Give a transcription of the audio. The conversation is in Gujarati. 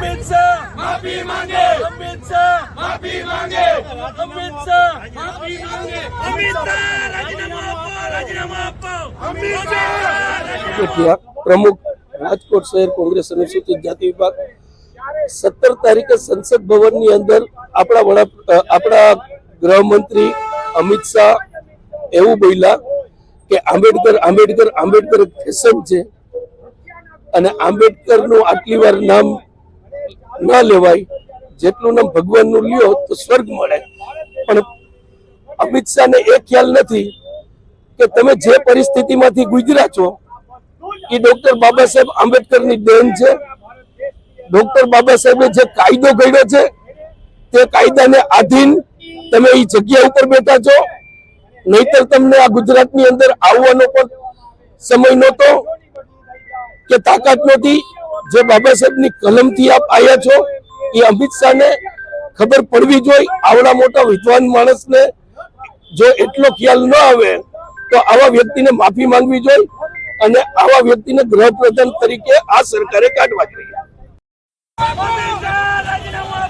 અમિત શાહ માફી માંગે. અમિત શાહ માફી માંગે અમિત શાહ માફી માંગે અમિત શાહ રાજીનામું આપો રાજીનામું આપો અમિત શાહ પ્રમુખ રાજકોટ શહેર કોંગ્રેસ અનુસૂચિત જાતિ વિભાગ સત્તર તારીખે સંસદ ભવનની અંદર આપણા વડા આપણા ગૃહમંત્રી અમિત શાહ એવું બોલ્યા કે આંબેડકર આંબેડકર આંબેડકર ફેશન છે. અને આંબેડકરનું આટલી વાર નામ ન લેવાય, જેટલું નામ ભગવાનનું લ્યો તો સ્વર્ગ મળે. પણ અમિત શાહને એ ખ્યાલ નથી કે તમે જે પરિસ્થિતિમાંથી ગુજર્યા છો, એ ડોક્ટર બાબા સાહેબ આંબેડકરની દેન છે. ડોક્ટર બાબા સાહેબે જે કાયદો ઘડ્યો છે, તે કાયદાને આધીન તમે એ જગ્યા ઉપર બેઠા છો. નહીતર તમને આ ગુજરાતની અંદર આવવાનો પણ સમય નહોતો કે તાકાત નહોતી. જે બાબા સાહેબની કલમથી આપ આવ્યા છો, એ અમિત શાહને ખબર પડવી જોઈએ. આવડા મોટા વિદ્વાન માણસને જો એટલો ખ્યાલ ન આવે, તો આવા વ્યક્તિને માફી માંગવી જોઈએ અને આવા વ્યક્તિને ગૃહપ્રધાન તરીકે આ સરકારે કાઢવા જોઈએ. રાજીનામું